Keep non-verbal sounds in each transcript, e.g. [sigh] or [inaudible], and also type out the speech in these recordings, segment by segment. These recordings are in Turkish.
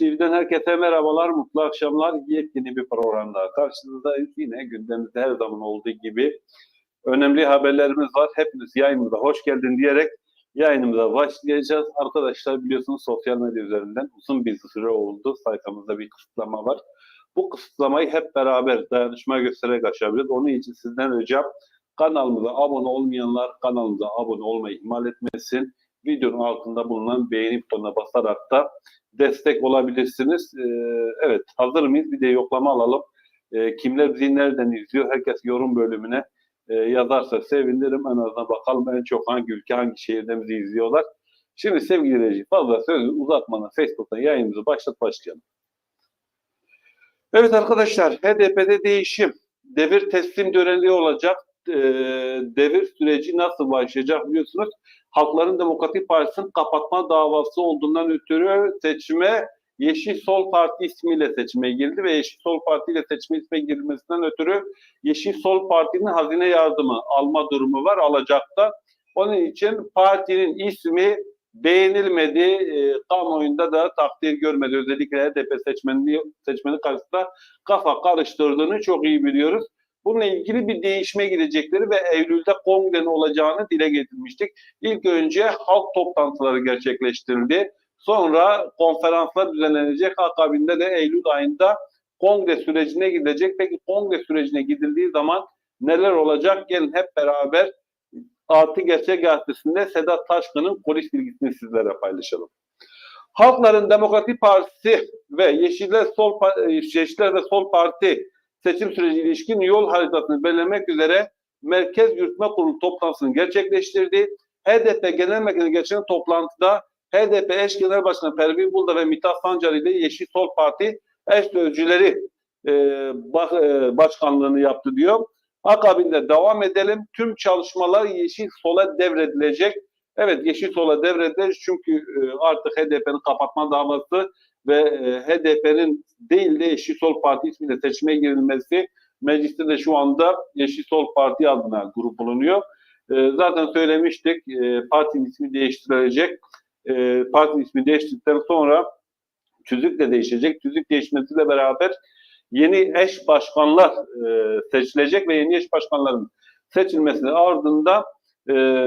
Durmuş TV'den herkese merhabalar, mutlu akşamlar. Yepyeni bir programda karşınızdayız. Yine gündemimizde her zaman olduğu gibi önemli haberlerimiz var. Hepiniz yayınımıza hoş geldin diyerek yayınımıza başlayacağız. Arkadaşlar biliyorsunuz sosyal medya üzerinden uzun bir süre oldu. Sayfamızda bir kısıtlama var. Bu kısıtlamayı hep beraber dayanışma göstererek aşabiliriz. Onun için sizden ricam kanalımıza abone olmayanlar kanalımıza abone olmayı ihmal etmesin. Videonun altında bulunan beğeni butonuna basarak da destek olabilirsiniz. Ee, evet hazır mıyız? Bir de yoklama alalım. Ee, kimler bizi nereden izliyor? Herkes yorum bölümüne e, yazarsa sevinirim. En azından bakalım en çok hangi ülke, hangi şehirden bizi izliyorlar. Şimdi sevgili Reji fazla sözü uzatmadan Facebook'tan yayınımızı başlat başlayalım. Evet arkadaşlar HDP'de değişim. Devir teslim dönemi olacak. Ee, devir süreci nasıl başlayacak biliyorsunuz. Halkların Demokratik Partisi'nin kapatma davası olduğundan ötürü seçime Yeşil Sol Parti ismiyle seçime girdi ve Yeşil Sol Parti ile seçime isme girmesinden ötürü Yeşil Sol Parti'nin hazine yardımı alma durumu var alacakta. Onun için partinin ismi beğenilmedi. E, kamuoyunda da takdir görmedi. Özellikle HDP seçmeni, seçmeni karşısında kafa karıştırdığını çok iyi biliyoruz. Bununla ilgili bir değişime gidecekleri ve Eylül'de kongrenin olacağını dile getirmiştik. İlk önce halk toplantıları gerçekleştirildi. Sonra konferanslar düzenlenecek. Akabinde de Eylül ayında kongre sürecine gidecek. Peki kongre sürecine gidildiği zaman neler olacak? Gelin hep beraber Artı Gerçek Gazetesi'nde Sedat Taşkın'ın polis bilgisini sizlere paylaşalım. Halkların Demokratik Partisi ve Yeşiller Sol Yeşiller ve Sol Parti seçim süreci ilişkin yol haritasını belirlemek üzere Merkez Yürütme Kurulu toplantısını gerçekleştirdi. HDP Genel Merkezi'ne geçen toplantıda HDP eş genel başkanı Pervin Bulda ve Mithat Sancar ile Yeşil Sol Parti eş sözcüleri e, baş, e, başkanlığını yaptı diyor. Akabinde devam edelim. Tüm çalışmalar Yeşil Sol'a devredilecek. Evet Yeşil Sol'a devredilecek çünkü e, artık HDP'nin kapatma davası ve e, HDP'nin değil de Yeşil Sol Parti ismiyle seçime girilmesi mecliste de şu anda Yeşil Sol Parti adına grup bulunuyor. E, zaten söylemiştik e, partinin ismi değiştirilecek. E, partinin ismi değiştirdikten sonra tüzük de değişecek. Tüzük değişmesiyle beraber yeni eş başkanlar e, seçilecek ve yeni eş başkanların seçilmesinin ardından e,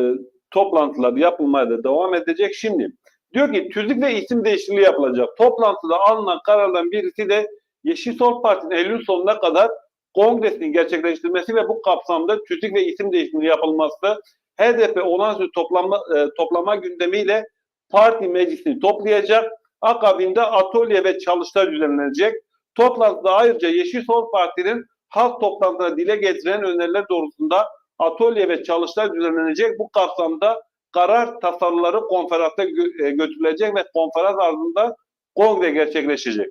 toplantılar yapılmaya da devam edecek. Şimdi diyor ki tüzük ve isim değişikliği yapılacak. Toplantıda alınan karardan birisi de Yeşil Sol Parti'nin Eylül sonuna kadar kongresini gerçekleştirmesi ve bu kapsamda tüzük ve isim değişikliği yapılması HDP olağanüstü toplama, e, toplama gündemiyle parti meclisini toplayacak. Akabinde atölye ve çalıştay düzenlenecek. Toplantıda ayrıca Yeşil Sol Parti'nin halk toplantıda dile getiren öneriler doğrultusunda atölye ve çalıştay düzenlenecek. Bu kapsamda karar tasarıları konferansa gö- e, götürülecek ve konferans ardında kongre gerçekleşecek.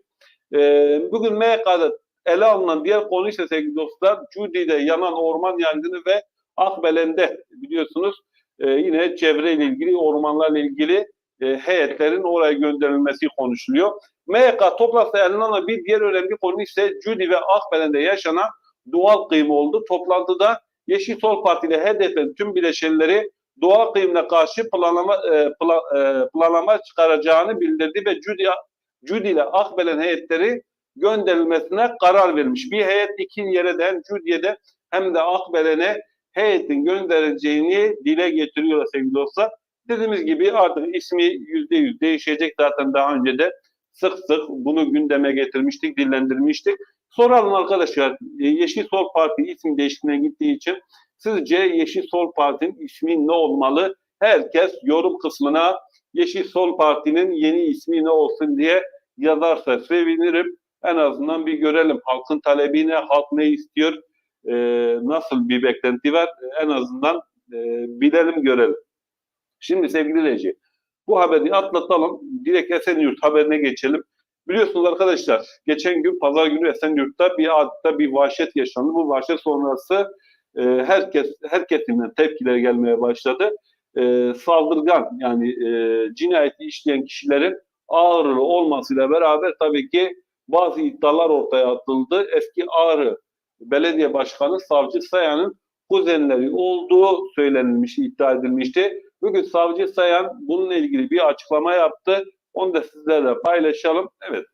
E, bugün MYK'da ele alınan diğer konu ise sevgili dostlar Cudi'de yanan orman yangını ve Akbelen'de biliyorsunuz e, yine çevreyle ilgili ormanlarla ilgili heyetlerin oraya gönderilmesi konuşuluyor. MYK toplantıda ele alınan bir diğer önemli konu ise Cudi ve Akbelen'de yaşanan doğal kıyım oldu. Toplantıda Yeşil Sol Parti ile HDP'nin tüm bileşenleri doğal kıyımına karşı planlama e, e, planlama çıkaracağını bildirdi ve Cudi, Cudi ile Akbelen heyetleri gönderilmesine karar vermiş. Bir heyet iki yere de hem Cudi'ye hem de Akbelen'e heyetin gönderileceğini dile getiriyor sevgili dostlar. Dediğimiz gibi artık ismi yüzde yüz değişecek. Zaten daha önce de sık sık bunu gündeme getirmiştik, dillendirmiştik. Soralım arkadaşlar, Yeşil Sol Parti isim değişikliğine gittiği için sizce Yeşil Sol Parti'nin ismi ne olmalı? Herkes yorum kısmına Yeşil Sol Parti'nin yeni ismi ne olsun diye yazarsa sevinirim. En azından bir görelim halkın talebi ne, halk ne istiyor, e, nasıl bir beklenti var en azından e, bilelim görelim. Şimdi sevgili Reji, bu haberi atlatalım. Direkt Esenyurt haberine geçelim. Biliyorsunuz arkadaşlar, geçen gün pazar günü Esenyurt'ta bir adeta bir vahşet yaşandı. Bu vahşet sonrası e, herkes herkesinden tepkiler gelmeye başladı. E, saldırgan yani e, cinayeti işleyen kişilerin Ağrılı olmasıyla beraber tabii ki bazı iddialar ortaya atıldı. Eski Ağrı Belediye Başkanı Savcı Sayan'ın kuzenleri olduğu söylenilmiş, iddia edilmişti. Bugün Savcı Sayan bununla ilgili bir açıklama yaptı. Onu da sizlerle paylaşalım. Evet.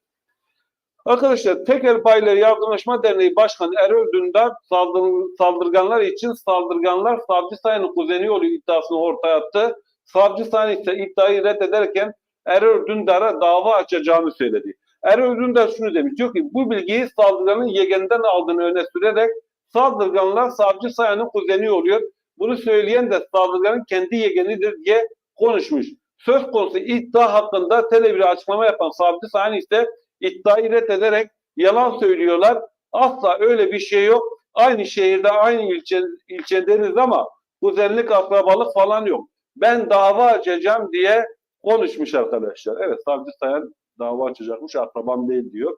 Arkadaşlar Tekel Bayileri Yardımlaşma Derneği Başkanı Erol Dündar saldır, saldırganlar için saldırganlar Savcı Sayın'ın kuzeni yolu iddiasını ortaya attı. Savcı Sayın ise iddiayı reddederken Erol Dündar'a dava açacağını söyledi. Erol Dündar şunu demiş. Diyor ki bu bilgiyi saldırganın yegeninden aldığını öne sürerek saldırganlar Savcı Sayın'ın kuzeni oluyor. Bunu söyleyen de saldırganın kendi yegenidir diye konuşmuş. Söz konusu iddia hakkında Tele1'e açıklama yapan Savcı Sayın ise iddiayı reddederek yalan söylüyorlar. Asla öyle bir şey yok. Aynı şehirde, aynı ilçe, ilçedeniz ama kuzenlik, akrabalık falan yok. Ben dava açacağım diye konuşmuş arkadaşlar. Evet savcı sayan dava açacakmış, akrabam değil diyor.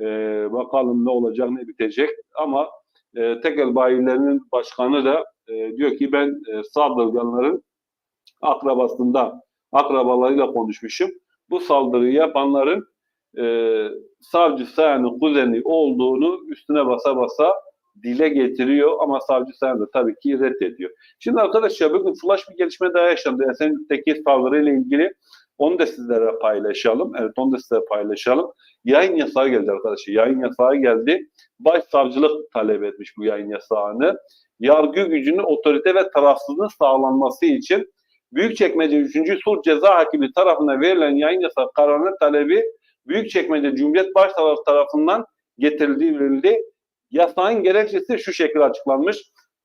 Ee, bakalım ne olacak, ne bitecek. Ama e, tekel bayilerinin başkanı da e, diyor ki ben e, saldırganların akrabasında, akrabalarıyla konuşmuşum. Bu saldırıyı yapanların e, savcı sayanın kuzeni olduğunu üstüne basa basa dile getiriyor ama savcı sayan da tabii ki reddediyor. Şimdi arkadaşlar bugün flash bir gelişme daha yaşandı. Esenyurt'taki saldırıyla ilgili onu da sizlere paylaşalım. Evet onu da size paylaşalım. Yayın yasağı geldi arkadaşlar. Yayın yasağı geldi. Başsavcılık talep etmiş bu yayın yasağını. Yargı gücünün otorite ve tarafsızlığın sağlanması için Büyükçekmece 3. Sulh Ceza Hakimi tarafından verilen yayın yasağı kararının talebi Büyükçekmece Cumhuriyet Başsavcısı tarafından getirildi, verildi. Yasağın gerekçesi şu şekilde açıklanmış.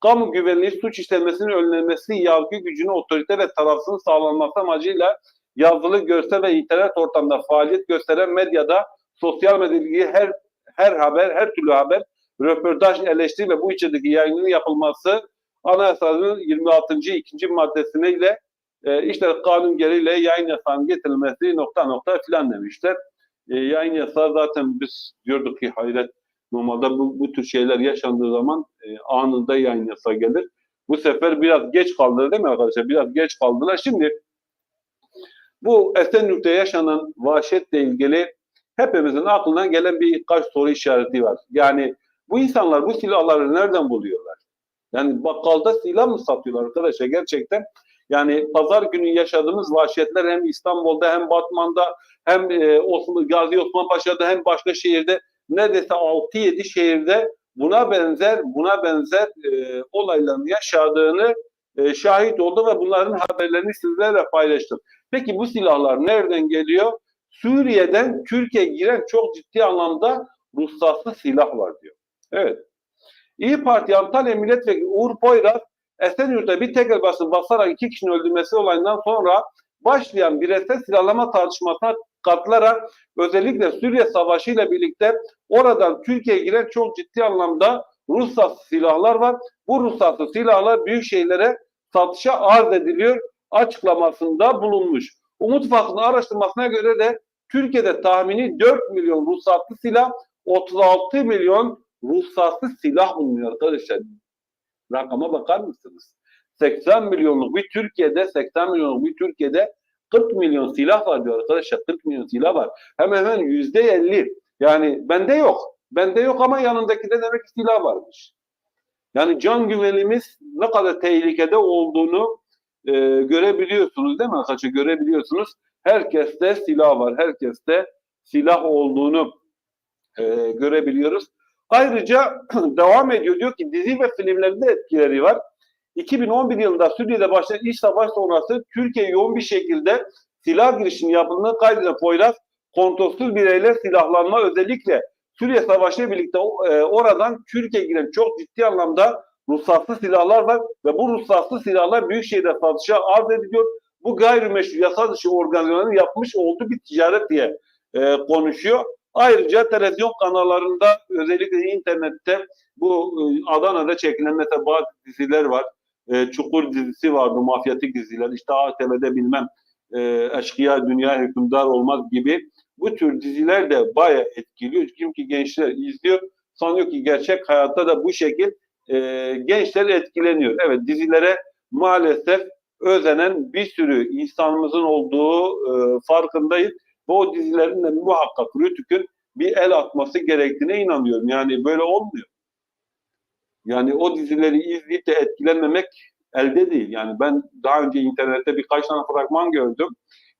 Kamu güvenliği suç işlemesinin önlenmesi, yargı gücünün otorite ve tarafsızlığın sağlanması amacıyla yazılı, görsel ve internet ortamda faaliyet gösteren medyada sosyal medyadaki her her haber, her türlü haber, röportaj, eleştiri ve bu içerideki yayının yapılması Anayasanın 26. ikinci maddesiyle e, işte kanun gereğiyle yayın yasağının getirilmesi nokta nokta filan demişler. E, yayın yasağı zaten biz diyorduk ki hayret normalde bu, bu tür şeyler yaşandığı zaman e, anında yayın yasağı gelir. Bu sefer biraz geç kaldılar değil mi arkadaşlar? Biraz geç kaldılar. Şimdi bu Esenyurt'ta yaşanan vahşetle ilgili hepimizin aklına gelen birkaç soru işareti var. Yani bu insanlar bu silahları nereden buluyorlar? Yani bakkalda silah mı satıyorlar arkadaşlar gerçekten? Yani pazar günü yaşadığımız vahşetler hem İstanbul'da hem Batman'da hem e, Osman, Gazi Osman Paşa'da hem başka şehirde neredeyse 6-7 şehirde buna benzer buna benzer e, olayların yaşadığını e, şahit oldu ve bunların haberlerini sizlerle paylaştım. Peki bu silahlar nereden geliyor? Suriye'den Türkiye'ye giren çok ciddi anlamda ruhsatlı silah var diyor. Evet. İyi Parti Antalya Milletvekili Uğur Poyraz Esenyurt'ta bir tekel bası basarak iki kişinin öldürmesi olayından sonra başlayan bireysel silahlama tartışmasına katılarak özellikle Suriye Savaşı ile birlikte oradan Türkiye'ye giren çok ciddi anlamda ruhsatlı silahlar var. Bu ruhsatlı silahlar büyük şehirlere satışa arz ediliyor açıklamasında bulunmuş. Umut Vakfı'nın araştırmasına göre de Türkiye'de tahmini 4 milyon ruhsatlı silah, 36 milyon ruhsatlı silah bulunuyor arkadaşlar. Rakama bakar mısınız? 80 milyonluk bir Türkiye'de 80 milyonluk bir Türkiye'de 40 milyon silah var diyor arkadaşlar. 40 milyon silah var. Hemen hemen yüzde 50. Yani bende yok. Bende yok ama yanındaki de demek ki silah varmış. Yani can güvenimiz ne kadar tehlikede olduğunu e, görebiliyorsunuz değil mi arkadaşlar? Görebiliyorsunuz. Herkeste silah var. Herkeste silah olduğunu e, görebiliyoruz. Ayrıca [clears throat] devam ediyor. Diyor ki dizi ve filmlerde etkileri var. 2011 yılında Suriye'de başlayan iç savaş sonrası Türkiye yoğun bir şekilde silah girişimi yapıldığını kaydeden Poyraz, kontrolsüz bireyler silahlanma özellikle Suriye Savaşı birlikte e, oradan Türkiye'ye giren çok ciddi anlamda ruhsatlı silahlar var ve bu ruhsatlı silahlar büyük şehirde satışa arz ediliyor. Bu gayrimeşru yasa dışı organizasyonların yapmış olduğu bir ticaret diye e, konuşuyor. Ayrıca televizyon kanallarında özellikle internette bu e, Adana'da çekilen mesela bazı diziler var. E, Çukur dizisi vardı, mafyatik diziler. İşte ATV'de bilmem e, Eşkıya Dünya Hükümdar Olmaz gibi bu tür diziler de bayağı etkiliyor. Çünkü gençler izliyor. Sanıyor ki gerçek hayatta da bu şekil e, gençler etkileniyor. Evet dizilere maalesef özenen bir sürü insanımızın olduğu e, farkındayız. Ve o dizilerin de muhakkak Rütük'ün bir el atması gerektiğine inanıyorum. Yani böyle olmuyor. Yani o dizileri izleyip de etkilenmemek elde değil. Yani ben daha önce internette birkaç tane fragman gördüm.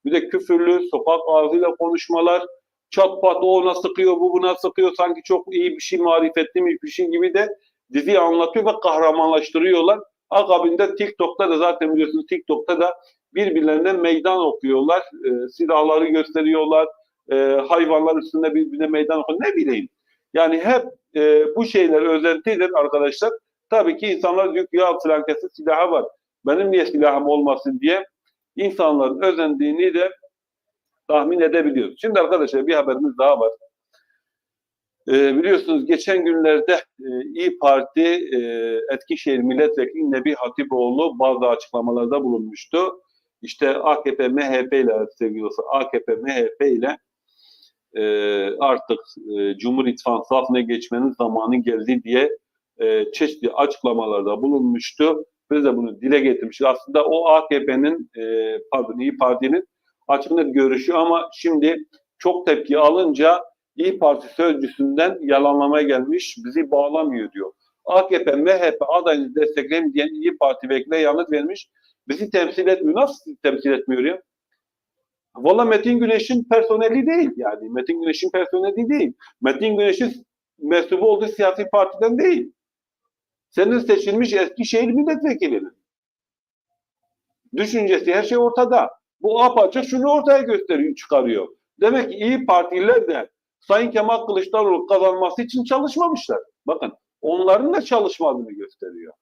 Bir de küfürlü, sokak ağzıyla konuşmalar, çat pat o ona sıkıyor, bu buna sıkıyor. Sanki çok iyi bir şey, marifetli bir şey gibi de diziyi anlatıyor ve kahramanlaştırıyorlar. Akabinde TikTok'ta da zaten biliyorsunuz TikTok'ta da birbirlerine meydan okuyorlar. E, silahları gösteriyorlar. E, hayvanlar üstünde birbirine meydan okuyor. Ne bileyim. Yani hep e, bu şeyler özentidir arkadaşlar. Tabii ki insanlar diyor ki ya filan kesin silahı var. Benim niye silahım olmasın diye insanların özendiğini de tahmin edebiliyoruz. Şimdi arkadaşlar bir haberimiz daha var. Ee, biliyorsunuz geçen günlerde e, İyi Parti e, Eskişehir Milletvekili Nebi Hatipoğlu bazı açıklamalarda bulunmuştu. İşte AKP, MHP ile sevgili AKP, MHP ile e, artık e, Cumhur İttifakı safına geçmenin zamanı geldi diye e, çeşitli açıklamalarda bulunmuştu. Biz de bunu dile getirmiştik. Aslında o AKP'nin, e, pardon İyi Parti'nin açık net görüşü ama şimdi çok tepki alınca İyi Parti sözcüsünden yalanlamaya gelmiş, bizi bağlamıyor diyor. AKP, MHP adayını destekleyin diyen İyi Parti vekiline yanıt vermiş. Bizi temsil etmiyor. Nasıl temsil etmiyor ya? Valla Metin Güneş'in personeli değil yani. Metin Güneş'in personeli değil. Metin Güneş'in mensubu olduğu siyasi partiden değil. Senin seçilmiş Eskişehir milletvekilinin. Düşüncesi her şey ortada. Bu apaçık şunu ortaya gösteriyor, çıkarıyor. Demek ki iyi Partililer de Sayın Kemal Kılıçdaroğlu kazanması için çalışmamışlar. Bakın onların da çalışmadığını gösteriyor.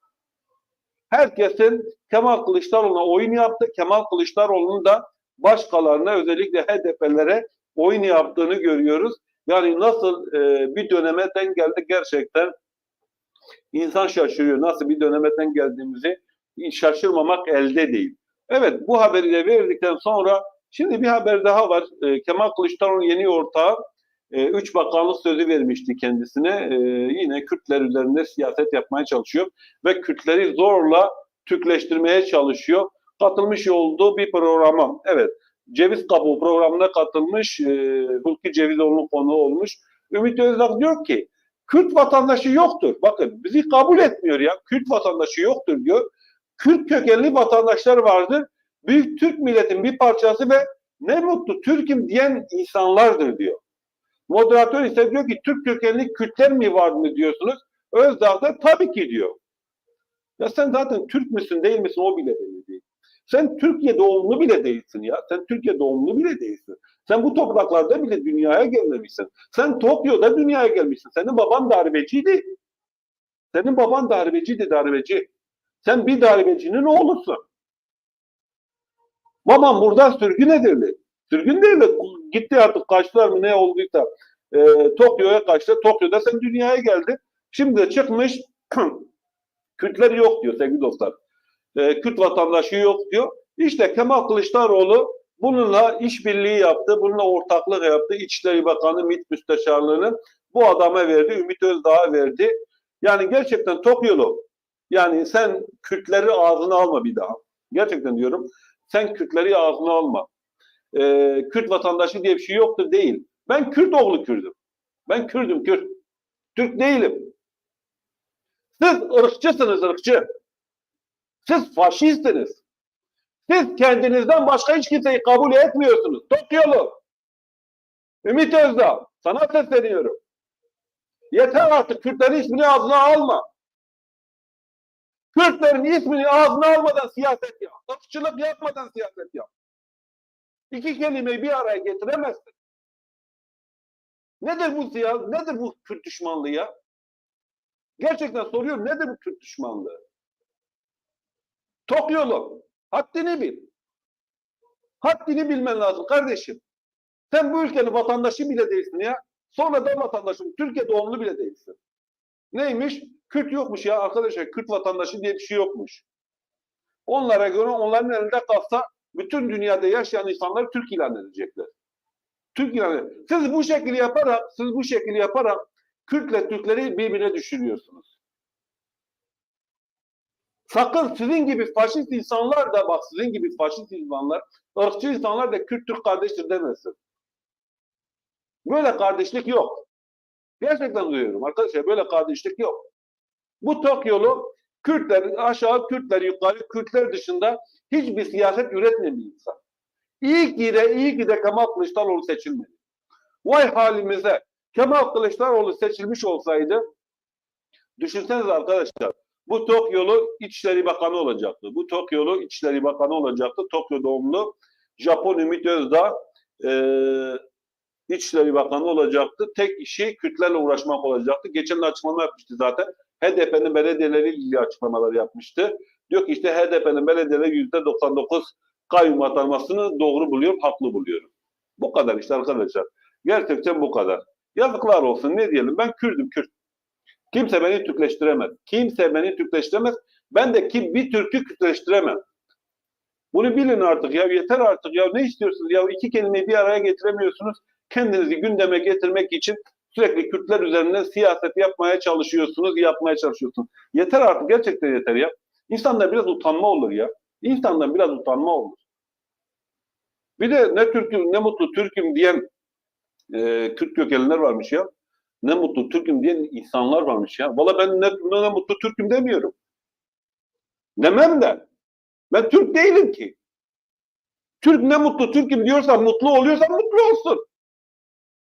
Herkesin Kemal Kılıçdaroğlu'na oyun yaptı. Kemal Kılıçdaroğlu'nun da başkalarına özellikle HDP'lere oyun yaptığını görüyoruz. Yani nasıl e, bir döneme denk geldi gerçekten insan şaşırıyor. Nasıl bir döneme denk geldiğimizi şaşırmamak elde değil. Evet bu haberi de verdikten sonra şimdi bir haber daha var. E, Kemal Kılıçdaroğlu yeni ortağı e, üç bakanlık sözü vermişti kendisine. E, yine Kürtler üzerinde siyaset yapmaya çalışıyor ve Kürtleri zorla Türkleştirmeye çalışıyor. Katılmış olduğu bir programa. Evet. Ceviz Kabuğu programına katılmış. E, Hulki Cevizoğlu'nun konuğu olmuş. Ümit Özdağ diyor ki Kürt vatandaşı yoktur. Bakın bizi kabul etmiyor ya. Kürt vatandaşı yoktur diyor. Kürt kökenli vatandaşlar vardır. Büyük Türk milletin bir parçası ve ne mutlu Türk'üm diyen insanlardır diyor. Moderatör ise diyor ki Türk kökenli Kürtler mi var mı diyorsunuz. Özdağ da tabii ki diyor. Ya sen zaten Türk müsün değil misin o bile belli değil. Sen Türkiye doğumlu bile değilsin ya. Sen Türkiye doğumlu bile değilsin. Sen bu topraklarda bile dünyaya gelmemişsin. Sen Tokyo'da dünyaya gelmişsin. Senin baban darbeciydi. Senin baban darbeciydi darbeci. Sen bir darbecinin oğlusun. Babam burada sürgün edildi. Sürgün değil de gitti artık kaçtılar mı ne olduysa. E, Tokyo'ya kaçtı. Tokyo'da sen dünyaya geldin. Şimdi de çıkmış [clears throat] Kürtler yok diyor sevgili dostlar. E, Kürt vatandaşı yok diyor. İşte Kemal Kılıçdaroğlu bununla işbirliği yaptı. Bununla ortaklık yaptı. İçişleri Bakanı MİT Müsteşarlığını bu adama verdi. Ümit Özdağ'a verdi. Yani gerçekten Tokyo'lu. Yani sen Kürtleri ağzına alma bir daha. Gerçekten diyorum. Sen Kürtleri ağzına alma. Ee, Kürt vatandaşı diye bir şey yoktur değil. Ben Kürt oğlu Kürdüm. Ben Kürdüm Kürt. Türk değilim. Siz ırkçısınız ırkçı. Siz faşistsiniz. Siz kendinizden başka hiç kimseyi kabul etmiyorsunuz. Tokyo'lu. Ümit Özdağ. Sana sesleniyorum. Yeter artık Kürtlerin ismini ağzına alma. Kürtlerin ismini ağzına almadan siyaset yap. Irkçılık yapmadan siyaset yap. İki kelimeyi bir araya getiremezsin. Nedir bu siyaset? Nedir bu Kürt düşmanlığı ya? Gerçekten soruyorum nedir bu Kürt düşmanlığı? Tokyo'lu. Haddini bil. Haddini bilmen lazım kardeşim. Sen bu ülkenin vatandaşı bile değilsin ya. Sonra da vatandaşım. Türkiye doğumlu bile değilsin. Neymiş? Kürt yokmuş ya arkadaşlar. Kürt vatandaşı diye bir şey yokmuş. Onlara göre onların elinde kalsa bütün dünyada yaşayan insanlar Türk ilan edecekler. Türk ilan edecekler. Siz bu şekilde yaparak, siz bu şekilde yaparak Kürtle Türkleri birbirine düşürüyorsunuz. Sakın sizin gibi faşist insanlar da bak sizin gibi faşist insanlar, ırkçı insanlar da Kürt Türk kardeştir demesin. Böyle kardeşlik yok. Gerçekten duyuyorum arkadaşlar böyle kardeşlik yok. Bu Tokyo'lu Kürtler aşağı, Kürtler yukarı, Kürtler dışında hiçbir siyaset üretmeyen bir insan. İyi ki de, iyi ki de Kemal Kılıçdaroğlu seçilmedi. Vay halimize. Kemal Kılıçdaroğlu seçilmiş olsaydı düşünsenize arkadaşlar bu Tokyo'lu İçişleri Bakanı olacaktı. Bu Tokyo'lu İçişleri Bakanı olacaktı. Tokyo doğumlu Japon Ümit Özdağ eee İçişleri Bakanı olacaktı. Tek işi Kürtlerle uğraşmak olacaktı. Geçen açıklama yapmıştı zaten. HDP'nin belediyeleriyle ilgili açıklamalar yapmıştı. Diyor ki işte HDP'nin belediyeleri yüzde 99 kayyum atanmasını doğru buluyorum, haklı buluyorum. Bu kadar işte arkadaşlar. Gerçekten bu kadar. Yazıklar olsun ne diyelim ben Kürdüm Kürt. Kimse beni Türkleştiremez. Kimse beni Türkleştiremez. Ben de kim bir Türk'ü Kürtleştiremem. Bunu bilin artık ya yeter artık ya ne istiyorsunuz ya iki kelimeyi bir araya getiremiyorsunuz. Kendinizi gündeme getirmek için sürekli Kürtler üzerinden siyaset yapmaya çalışıyorsunuz, yapmaya çalışıyorsunuz. Yeter artık gerçekten yeter ya. İnsanda biraz utanma olur ya. İnsandan biraz utanma olur. Bir de ne Türk'üm ne mutlu Türk'üm diyen e, Kürt kökenliler varmış ya. Ne mutlu Türk'üm diyen insanlar varmış ya. Valla ben ne, ne, ne mutlu Türk'üm demiyorum. Demem de. Ben Türk değilim ki. Türk ne mutlu Türk'üm diyorsa mutlu oluyorsa mutlu olsun.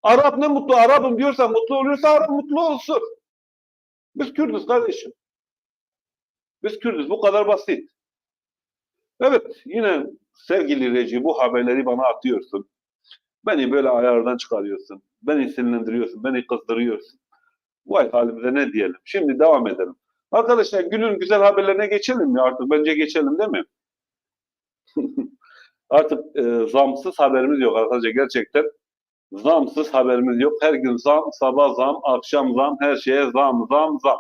Arap ne mutlu Arap'ım diyorsa mutlu oluyorsa Arap mutlu olsun. Biz Kürdüz kardeşim. Biz Kürdüz. Bu kadar basit. Evet yine sevgili Reci bu haberleri bana atıyorsun. Beni böyle ayardan çıkarıyorsun. Beni sinirlendiriyorsun. Beni kızdırıyorsun. Vay halimize ne diyelim. Şimdi devam edelim. Arkadaşlar günün güzel haberlerine geçelim mi artık? Bence geçelim değil mi? [laughs] artık e, zamsız haberimiz yok arkadaşlar gerçekten. Zamsız haberimiz yok. Her gün zam, sabah zam, akşam zam, her şeye zam, zam, zam.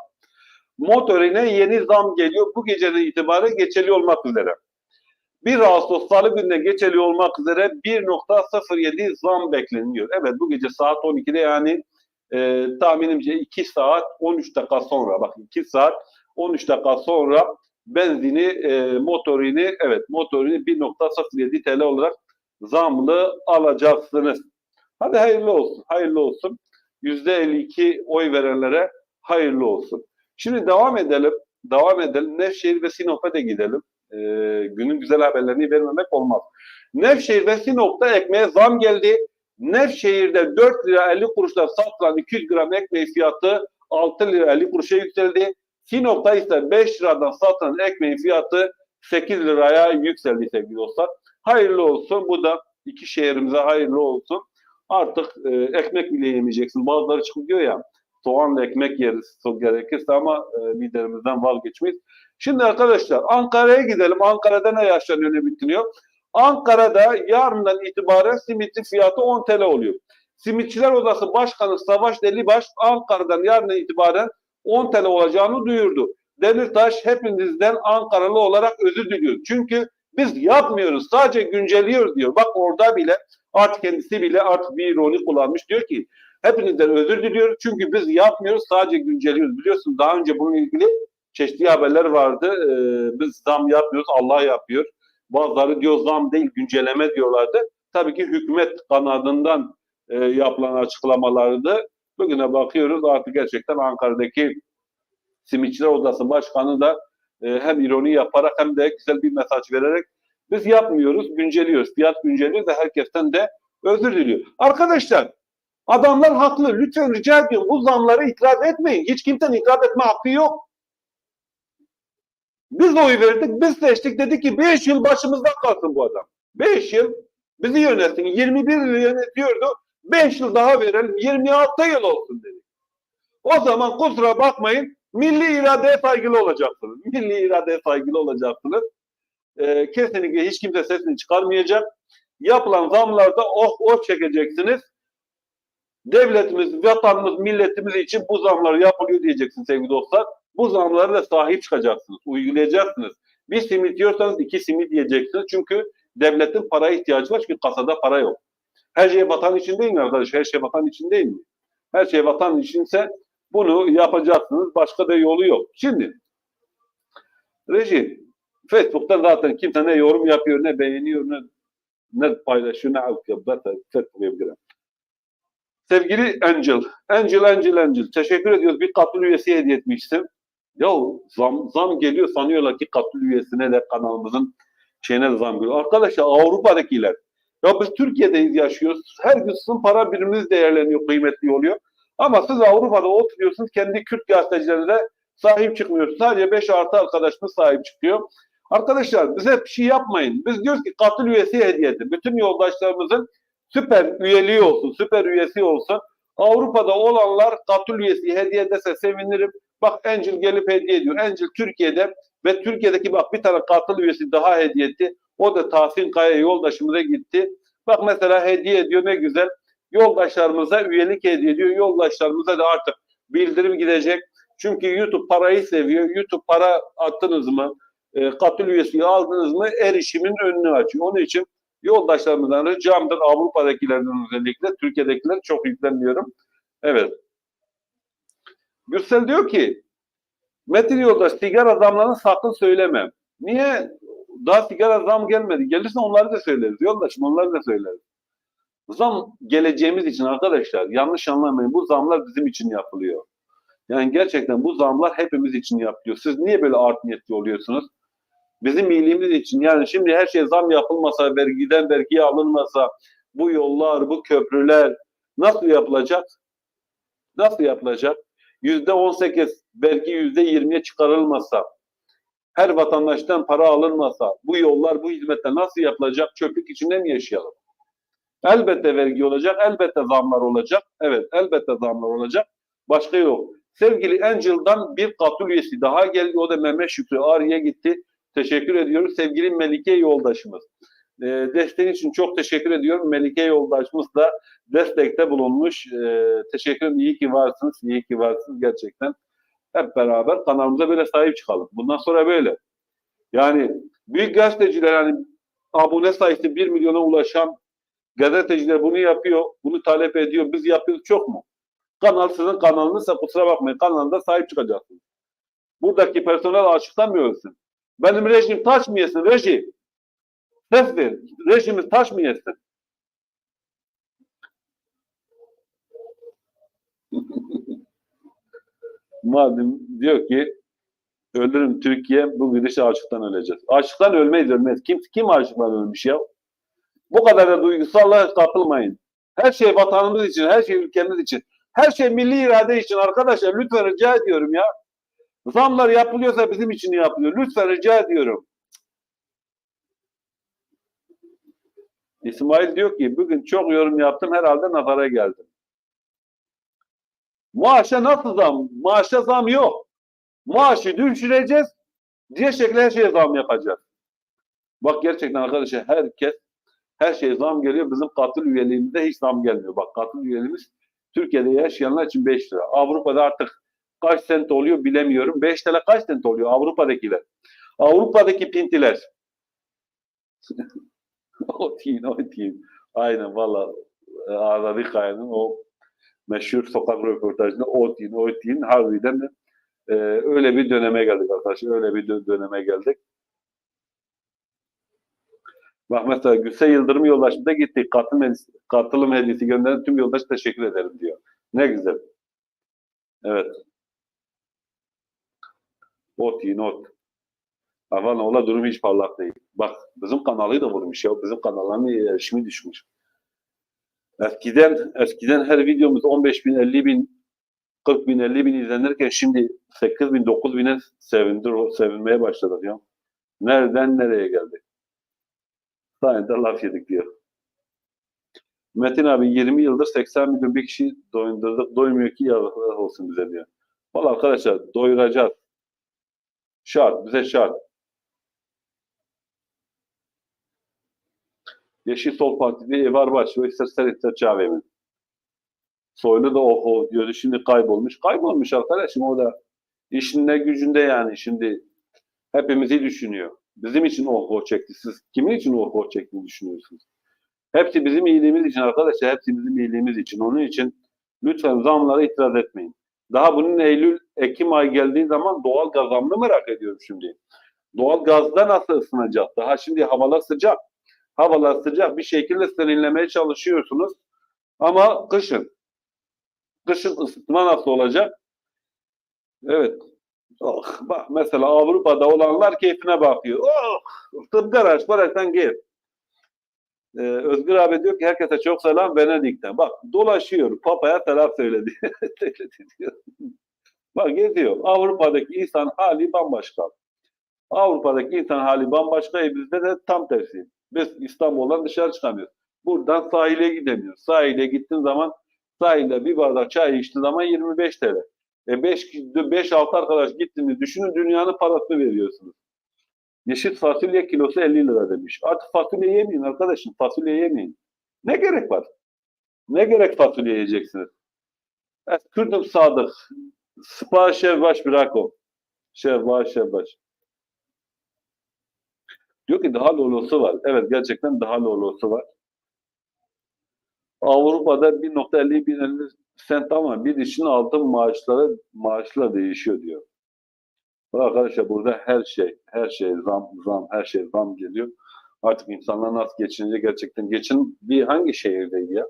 Motorine yeni zam geliyor. Bu geceden itibaren geçerli olmak üzere. 1 Ağustos Salı gününe geçerli olmak üzere 1.07 zam bekleniyor. Evet bu gece saat 12'de yani e, tahminimce 2 saat 13 dakika sonra bak 2 saat 13 dakika sonra benzini e, motorini evet motorini 1.07 TL olarak zamlı alacaksınız. Hadi hayırlı olsun. Hayırlı olsun. %52 oy verenlere hayırlı olsun. Şimdi devam edelim. Devam edelim. Nevşehir ve Sinop'a da gidelim. Ee, günün güzel haberlerini vermemek olmaz. Nevşehir ve Sinop'ta ekmeğe zam geldi. Nevşehir'de 4 lira 50 kuruşla satılan 200 gram ekmeği fiyatı 6 lira 50 kuruşa yükseldi. Sinop'ta ise 5 liradan satılan ekmeğin fiyatı 8 liraya yükseldi sevgili dostlar. Hayırlı olsun. Bu da iki şehrimize hayırlı olsun. Artık e, ekmek bile yemeyeceksin. Bazıları çıkıp diyor ya soğanla ekmek yeriz çok gerekirse ama e, liderimizden vazgeçmeyiz. Şimdi arkadaşlar Ankara'ya gidelim. Ankara'da ne yaşanıyor ne bitiniyor? Ankara'da yarından itibaren simitin fiyatı 10 TL oluyor. Simitçiler Odası Başkanı Savaş Delibaş Ankara'dan yarından itibaren 10 TL olacağını duyurdu. Demirtaş hepinizden Ankaralı olarak özür diliyor. Çünkü biz yapmıyoruz sadece güncelliyoruz diyor. Bak orada bile artık kendisi bile artık bir ironi kullanmış. Diyor ki hepinizden özür diliyoruz çünkü biz yapmıyoruz sadece güncelliyoruz. Biliyorsunuz daha önce bununla ilgili çeşitli haberler vardı. Ee, biz zam yapmıyoruz Allah yapıyor. Bazıları diyor zam değil güncelleme diyorlardı. Tabii ki hükümet kanadından e, yapılan açıklamalardı. Bugüne bakıyoruz artık gerçekten Ankara'daki Simitçiler Odası Başkanı da e, hem ironi yaparak hem de güzel bir mesaj vererek biz yapmıyoruz, güncelliyoruz. Fiyat güncelliyoruz ve herkesten de özür diliyor. Arkadaşlar adamlar haklı. Lütfen rica ediyorum bu zamlara itiraz etmeyin. Hiç kimsenin itiraz etme hakkı yok. Biz oy verdik, biz seçtik. Dedik ki 5 yıl başımızda kalsın bu adam. 5 yıl bizi yönetsin. 21 yıl yönetiyordu. 5 yıl daha verelim. 26 yıl olsun dedik. O zaman kusura bakmayın milli iradeye saygılı olacaksınız. Milli iradeye saygılı olacaksınız. Ee, kesinlikle hiç kimse sesini çıkarmayacak. Yapılan zamlarda oh oh çekeceksiniz. Devletimiz, vatanımız, milletimiz için bu zamlar yapılıyor diyeceksiniz sevgili dostlar. Bu zamlara da sahip çıkacaksınız, uygulayacaksınız. Bir simit yiyorsanız iki simit yiyeceksiniz. Çünkü devletin paraya ihtiyacı var çünkü kasada para yok. Her şey vatan için değil mi arkadaş? Her şey vatan için değil mi? Her şey vatan içinse bunu yapacaksınız. Başka da yolu yok. Şimdi reji Facebook'ta zaten kimse ne yorum yapıyor, ne beğeniyor, ne, ne paylaşıyor, ne yapıyor. Facebook'a girelim. Sevgili Angel, Angel, Angel, Angel. Teşekkür ediyoruz. Bir katıl üyesi hediye etmişsin. Ya zam, zam geliyor sanıyorlar ki katıl üyesine de kanalımızın şeyine de zam geliyor. Arkadaşlar Avrupa'dakiler Ya biz Türkiye'deyiz yaşıyoruz. Her gün sizin para biriminiz değerleniyor, kıymetli oluyor. Ama siz Avrupa'da oturuyorsunuz, kendi Kürt gazetecilerine sahip çıkmıyorsunuz. Sadece 5 artı arkadaşımız sahip çıkıyor. Arkadaşlar bize bir şey yapmayın. Biz diyoruz ki katıl üyesi hediye edin. Bütün yoldaşlarımızın süper üyeliği olsun, süper üyesi olsun. Avrupa'da olanlar katıl üyesi hediye ederse sevinirim. Bak Angel gelip hediye ediyor. Angel Türkiye'de ve Türkiye'deki bak bir tane katıl üyesi daha hediye etti. O da Tahsin Kaya yoldaşımıza gitti. Bak mesela hediye ediyor ne güzel. Yoldaşlarımıza üyelik hediye ediyor. Yoldaşlarımıza da artık bildirim gidecek. Çünkü YouTube parayı seviyor. YouTube para attınız mı, e, katıl üyesi aldınız mı erişimin önünü açıyor. Onun için yoldaşlarımızdan ricamdır Avrupa'dakilerden özellikle Türkiye'dekiler çok yüklenmiyorum. Evet. Gürsel diyor ki Metin yoldaş sigara zamlarını sakın söyleme. Niye? Daha sigara zam gelmedi. Gelirse onları da söyleriz. Yoldaşım onları da söyleriz. Zam geleceğimiz için arkadaşlar yanlış anlamayın. Bu zamlar bizim için yapılıyor. Yani gerçekten bu zamlar hepimiz için yapılıyor. Siz niye böyle art niyetli oluyorsunuz? Bizim iyiliğimiz için. Yani şimdi her şey zam yapılmasa, vergiden vergiye alınmasa, bu yollar, bu köprüler nasıl yapılacak? Nasıl yapılacak? Yüzde on sekiz, belki yüzde yirmiye çıkarılmasa, her vatandaştan para alınmasa, bu yollar, bu hizmetler nasıl yapılacak? Çöplük içinde mi yaşayalım? Elbette vergi olacak, elbette zamlar olacak. Evet, elbette zamlar olacak. Başka yok. Sevgili Angel'dan bir katıl üyesi daha geldi. O da Mehmet Şükrü Ağrı'ya gitti. Teşekkür ediyoruz. Sevgili Melike yoldaşımız. E, desteğin için çok teşekkür ediyorum. Melike yoldaşımız da destekte bulunmuş. E, teşekkür ederim. İyi ki varsınız. İyi ki varsınız gerçekten. Hep beraber kanalımıza böyle sahip çıkalım. Bundan sonra böyle. Yani büyük gazeteciler hani abone sayısı 1 milyona ulaşan gazeteciler bunu yapıyor. Bunu talep ediyor. Biz yapıyoruz çok mu? Kanal sizin kanalınızsa kusura bakmayın. Kanalında sahip çıkacaksınız. Buradaki personel açıktan mı ölsün? Benim rejim taş mı yesin? Reji. Ses ver. Rejimiz taş mı yesin? [laughs] Madem diyor ki ölürüm Türkiye bu gidişle açıktan öleceğiz. Açıktan ölmeyiz ölmeyiz. Kim, kim açıktan ölmüş ya? Bu kadar da duygusallığa kapılmayın. Her şey vatanımız için, her şey ülkemiz için. Her şey milli irade için arkadaşlar lütfen rica ediyorum ya. Zamlar yapılıyorsa bizim için yapılıyor. Lütfen rica ediyorum. İsmail diyor ki bugün çok yorum yaptım herhalde nazara geldim. Maaşa nasıl zam? Maaşa zam yok. Maaşı düşüreceğiz. Diğer şekilde her şeye zam yapacağız. Bak gerçekten arkadaşlar herkes her şeye zam geliyor. Bizim katıl üyeliğimizde hiç zam gelmiyor. Bak katıl üyeliğimiz Türkiye'de yaşayanlar için 5 lira. Avrupa'da artık kaç sent oluyor bilemiyorum. 5 TL kaç sent oluyor Avrupa'dakiler? Avrupa'daki pintiler. [laughs] o tin, o tin. Aynen valla Arabi Kaya'nın o meşhur sokak röportajında o tin, o tin harbiden de e, öyle bir döneme geldik arkadaşlar. Öyle bir dö- döneme geldik. Bak mesela Gülse Yıldırım yoldaşımda gittik. Katılım, hediyesi, katılım hediyesi gönderen tüm yoldaş teşekkür ederim diyor. Ne güzel. Evet. Ot yiyin ot. Aman ola durum hiç parlak değil. Bak bizim kanalı da vurmuş ya. Bizim kanalların erişimi düşmüş. Eskiden, eskiden her videomuz 15 bin, 50 bin, 40 bin, 50 bin izlenirken şimdi 8 bin, 9 bine sevindir, sevinmeye başladık ya. Nereden nereye geldik? Sayende laf yedik diyor. Metin abi 20 yıldır 80 milyon bir kişi doyundurduk. Doymuyor ki yazıklar olsun bize diyor. Valla arkadaşlar doyuracağız. Şart. Bize şart. Yeşil Sol Partisi Evar Baş ve İster İster Çavemin. Soylu da oh oh diyordu. Şimdi kaybolmuş. Kaybolmuş arkadaşım o da işinde gücünde yani şimdi hepimizi düşünüyor. Bizim için oh oh çekti. Siz kimin için oh oh çektiğini düşünüyorsunuz? Hepsi bizim iyiliğimiz için arkadaşlar. Hepsi bizim iyiliğimiz için. Onun için lütfen zamlara itiraz etmeyin. Daha bunun Eylül, Ekim ayı geldiği zaman doğal gaz zamını merak ediyorum şimdi. Doğal gazda nasıl ısınacak? Daha şimdi havalar sıcak. Havalar sıcak. Bir şekilde serinlemeye çalışıyorsunuz. Ama kışın. Kışın ısıtma nasıl olacak? Evet. Oh, bak mesela Avrupa'da olanlar keyfine bakıyor. Oh, tıp garaj, paraysan gir. Ee, Özgür abi diyor ki herkese çok selam Venedik'ten. Bak dolaşıyor. Papa'ya selam söyledi. [laughs] Söyledi diyor. Bak geziyor. Avrupa'daki insan hali bambaşka. Avrupa'daki insan hali bambaşka. E bizde de tam tersi. Biz İstanbul'dan dışarı çıkamıyoruz. Buradan sahile gidemiyoruz. Sahile gittiğin zaman sahilde bir bardak çay içtiğin zaman 25 TL. E 5-6 arkadaş gittiğini düşünün dünyanın parasını veriyorsunuz. Yeşil fasulye kilosu 50 lira demiş. Artık fasulye yemeyin arkadaşım. Fasulye yemeyin. Ne gerek var? Ne gerek fasulye yiyeceksiniz? Evet, Kürdüm Sadık. Spa Şevbaş Brako. Şevbaş Şevbaş. Diyor ki daha lolosu var. Evet gerçekten daha lolosu var. Avrupa'da 1.50 1.50 sent ama bir işin altın maaşları maaşla değişiyor diyor. Arkadaşlar burada her şey, her şey zam, zam, her şey zam geliyor. Artık insanlar nasıl geçinecek gerçekten. Geçin bir hangi şehirdeydi ya?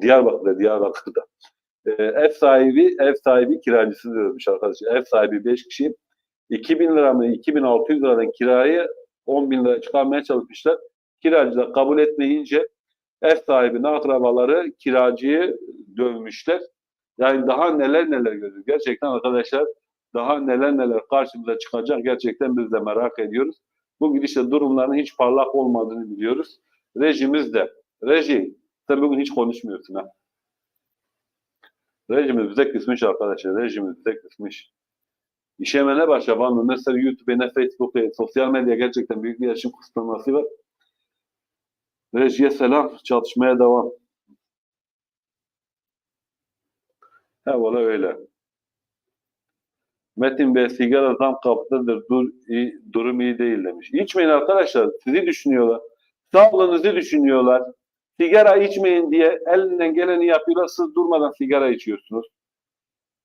Diyarbakır'da, Diyarbakır'da. Ee, ev sahibi, ev sahibi kiracısı diyormuş arkadaşlar. Ev sahibi 5 kişi. 2000 lira mı, 2600 liradan kirayı 10 bin lira çıkarmaya çalışmışlar. Kiracı da kabul etmeyince ev sahibinin akrabaları kiracıyı dövmüşler. Yani daha neler neler görüyoruz. Gerçekten arkadaşlar daha neler neler karşımıza çıkacak gerçekten biz de merak ediyoruz. Bu gidişle durumların hiç parlak olmadığını biliyoruz. Rejimiz de. Reji, sen bugün hiç konuşmuyorsun ha. Rejimiz bize kısmış arkadaşlar. Rejimiz bize kısmış. Başlayan ne mesela YouTube, ne Facebook, ne sosyal medya gerçekten büyük bir yaşım kısıtlaması var. Rejiye selam, çalışmaya devam. He valla öyle. Metin Bey sigara zam kapıdadır, dur, iyi, durum iyi değil demiş. İçmeyin arkadaşlar, sizi düşünüyorlar. Sağlığınızı düşünüyorlar. Sigara içmeyin diye elinden geleni yapıyorlar, siz durmadan sigara içiyorsunuz.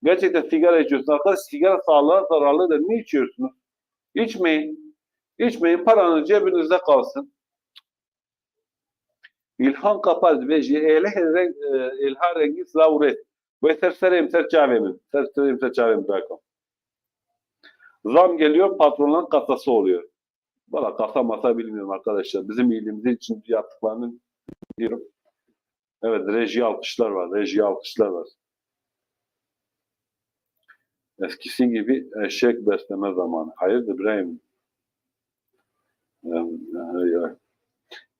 Gerçekten sigara içiyorsunuz. Arkadaş sigara sağlığa zararlıdır. Niye içiyorsunuz? İçmeyin. İçmeyin, paranız cebinizde kalsın. İlhan Kapaz ve ele ilha rengi lavret. Ve serserem serçavemin. Serserem serçavemin bırakın. Zam geliyor, patronların kasası oluyor. Valla kasa masa bilmiyorum arkadaşlar. Bizim iyiliğimiz için yaptıklarını biliyorum. Evet, reji alkışlar var, reji alkışlar var. Eskisi gibi eşek besleme zamanı. Hayırdır İbrahim?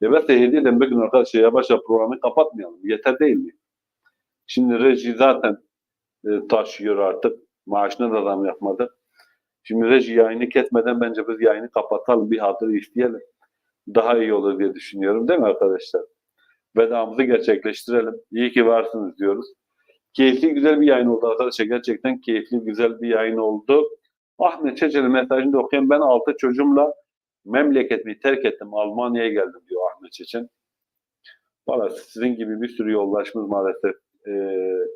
Evet hediyeyle bugün arkadaşlar yavaş yavaş programı kapatmayalım. Yeter değil mi? Şimdi reji zaten e, taşıyor artık. Maaşına da zam yapmadı. Şimdi reji yayını kesmeden bence biz yayını kapatalım. Bir hatır isteyelim. Daha iyi olur diye düşünüyorum. Değil mi arkadaşlar? Vedamızı gerçekleştirelim. İyi ki varsınız diyoruz. Keyifli güzel bir yayın oldu arkadaşlar. Gerçekten keyifli güzel bir yayın oldu. Ahmet Çeçen'in mesajını da okuyayım. Ben altı çocuğumla memleketimi terk ettim. Almanya'ya geldim diyor Ahmet Çeçen. Valla sizin gibi bir sürü yoldaşımız maalesef e,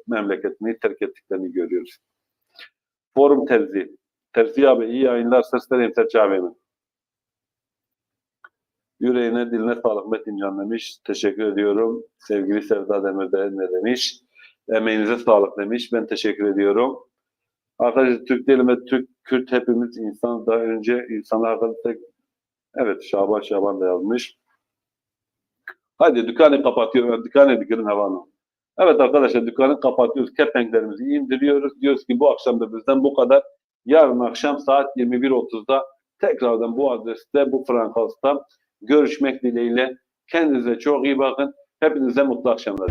memleketini terk ettiklerini görüyoruz. Forum Terzi. Terzi abi iyi yayınlar. Seslereyim Terzi abimin. Yüreğine diline sağlık Metin Can demiş. Teşekkür ediyorum. Sevgili Sevda Demir'de ne demiş? Emeğinize sağlık demiş. Ben teşekkür ediyorum. Arkadaşlar Türk değil ve Türk, Kürt hepimiz insan. Daha önce insanlar arkadaşlar Evet Şaban Şaban da yazmış. Hadi dükkanı kapatıyorum. Dükkanı dükkanın havanı. Evet arkadaşlar dükkanı kapatıyoruz. Kepenklerimizi indiriyoruz. Diyoruz ki bu akşam da bizden bu kadar. Yarın akşam saat 21.30'da tekrardan bu adreste, bu Frankhaus'ta görüşmek dileğiyle. Kendinize çok iyi bakın. Hepinize mutlu akşamlar.